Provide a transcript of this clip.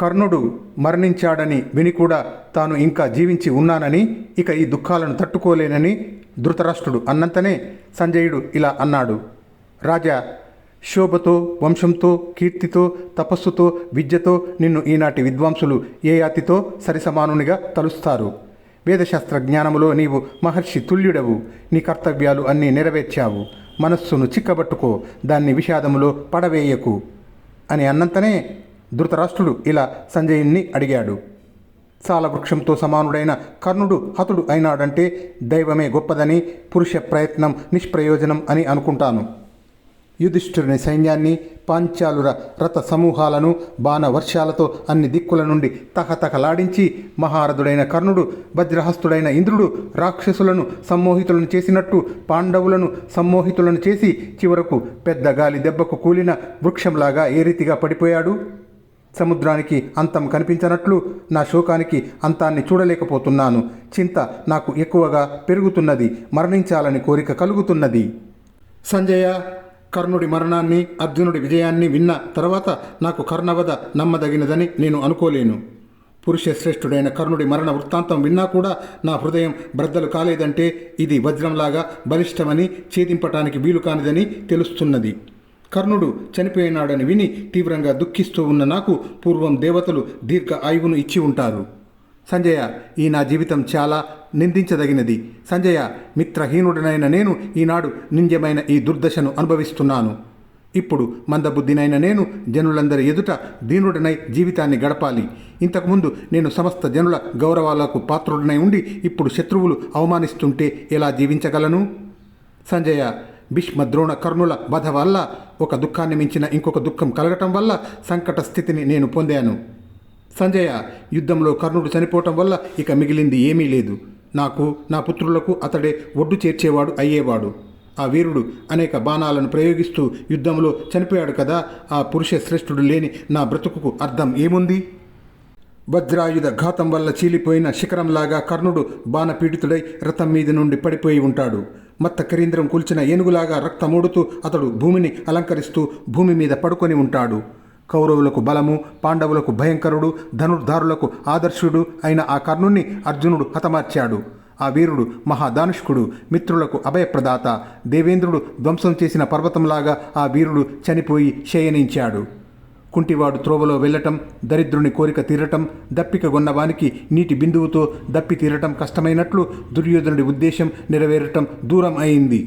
కర్ణుడు మరణించాడని విని కూడా తాను ఇంకా జీవించి ఉన్నానని ఇక ఈ దుఃఖాలను తట్టుకోలేనని ధృతరాష్ట్రుడు అన్నంతనే సంజయుడు ఇలా అన్నాడు. రాజా శోభతో వంశంతో కీర్తితో తపస్సుతో విద్యతో నిన్ను ఈనాటి విద్వాంసులు ఏ యాతితో సరిసమానునిగా తలుస్తారు? వేదశాస్త్ర జ్ఞానములో నీవు మహర్షి తుల్యుడవు నీ కర్తవ్యాలు అన్నీ నెరవేర్చావు. మనస్సును చిక్కబట్టుకో దాన్ని విషాదములో పడవేయకు అని అన్నంతనే ధృతరాష్ట్రుడు ఇలా సంజయుణ్ణి అడిగాడు. సాలవృక్షంతో సమానుడైన కర్ణుడు హతుడు అయినాడంటే దైవమే గొప్పదని పురుష ప్రయత్నం నిష్ప్రయోజనం అని అనుకుంటాను. యుధిష్ఠిరుని సైన్యాన్ని పాంచాలుర రథ సమూహాలను బాణ వర్షాలతో అన్ని దిక్కుల నుండి తహతహలాడించి మహారథుడైన కర్ణుడు వజ్రహస్తుడైన ఇంద్రుడు రాక్షసులను సమ్మోహితులను చేసినట్టు పాండవులను సమ్మోహితులను చేసి చివరకు పెద్ద గాలి దెబ్బకు కూలిన వృక్షంలాగా ఏ రీతిగా పడిపోయాడు? సముద్రానికి అంతం కనిపించనట్లు నా శోకానికి అంతాన్ని చూడలేకపోతున్నాను. చింత నాకు ఎక్కువగా పెరుగుతున్నది మరణించాలని కోరిక కలుగుతున్నది. సంజయ కర్ణుడి మరణాన్ని అర్జునుడి విజయాన్ని విన్న తర్వాత నాకు కర్ణవద నమ్మదగినదని నేను అనుకోలేను. పురుష శ్రేష్ఠుడైన కర్ణుడి మరణ వృత్తాంతం విన్నా కూడా నా హృదయం బ్రద్దలు కాలేదంటే ఇది వజ్రంలాగా బలిష్టమని ఛేదింపటానికి వీలు కానిదని తెలుస్తున్నది. కర్ణుడు చనిపోయినాడని విని తీవ్రంగా దుఃఖిస్తూ ఉన్న నాకు పూర్వం దేవతలు దీర్ఘ ఆయువును ఇచ్చి ఉంటారు. సంజయ ఈ నా జీవితం చాలా నిందించదగినది. సంజయ మిత్రహీనుడనైన నేను ఈనాడు నింద్యమైన ఈ దుర్దశను అనుభవిస్తున్నాను. ఇప్పుడు మందబుద్ధినైన నేను జనులందరి ఎదుట దీనుడనై జీవితాన్ని గడపాలి. ఇంతకుముందు నేను సమస్త జనుల గౌరవాలకు పాత్రుడనై ఉండి ఇప్పుడు శత్రువులు అవమానిస్తుంటే ఎలా జీవించగలను? సంజయ భీష్మ ద్రోణ కర్ణుల బధ వల్ల ఒక దుఃఖాన్ని మించిన ఇంకొక దుఃఖం కలగటం వల్ల సంకట స్థితిని నేను పొందాను. సంజయ యుద్ధంలో కర్ణుడు చనిపోవటం వల్ల ఇక మిగిలింది ఏమీ లేదు. నాకు నా పుత్రులకు అతడే ఒడ్డు చేర్చేవాడు అయ్యేవాడు. ఆ వీరుడు అనేక బాణాలను ప్రయోగిస్తూ యుద్ధంలో చనిపోయాడు కదా ఆ పురుష శ్రేష్ఠుడు లేని నా బ్రతుకుకు అర్థం ఏముంది? వజ్రాయుధ ఘాతం వల్ల చీలిపోయిన శిఖరంలాగా కర్ణుడు బాణపీడితుడై రథం మీద నుండి పడిపోయి ఉంటాడు. మత్త కరీంద్రం కూల్చిన ఏనుగులాగా రక్తమూడుతూ అతడు భూమిని అలంకరిస్తూ భూమి మీద పడుకొని ఉంటాడు. కౌరవులకు బలము పాండవులకు భయంకరుడు ధనుర్ధారులకు ఆదర్శుడు అయిన ఆ కర్ణుణ్ణి అర్జునుడు హతమార్చాడు. ఆ వీరుడు మహాదానుష్కుడు మిత్రులకు అభయప్రదాత. దేవేంద్రుడు ధ్వంసం చేసిన పర్వతంలాగా ఆ వీరుడు చనిపోయి శయనించాడు. కుంటివాడు త్రోవలో వెళ్ళటం దరిద్రుని కోరిక తీరటం దప్పికగొన్నవానికి నీటి బిందువుతో దప్పి తీరటం కష్టమైనట్లు దుర్యోధనుడి ఉద్దేశం నెరవేరటం దూరం అయింది.